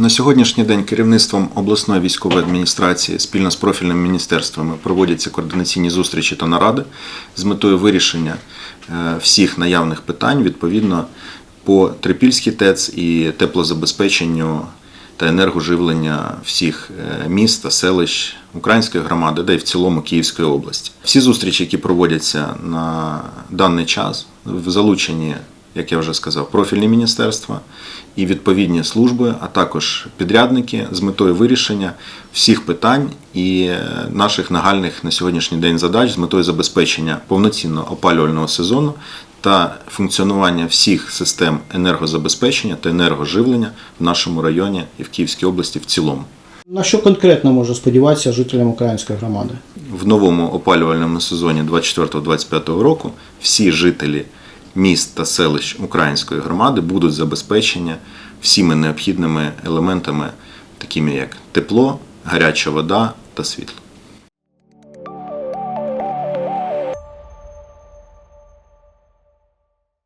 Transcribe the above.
На сьогоднішній день керівництвом обласної військової адміністрації спільно з профільними міністерствами проводяться координаційні зустрічі та наради з метою вирішення е, всіх наявних питань відповідно по Трипільській ТЕЦ і теплозабезпеченню та енергоживлення всіх е, міст та селищ української громади, де й в цілому Київської області. Всі зустрічі, які проводяться на даний час, в залученні, як я вже сказав, профільні міністерства і відповідні служби, а також підрядники з метою вирішення всіх питань і е, наших нагальних на сьогоднішній день задач з метою забезпечення повноцінного опалювального сезону та функціонування всіх систем енергозабезпечення та енергоживлення в нашому районі і в Київській області в цілому. На що конкретно може сподіватися жителям української громади? В новому опалювальному сезоні 24-25 року всі жителі міст та селищ української громади будуть забезпечені всіми необхідними елементами, такими як тепло, гаряча вода та світло.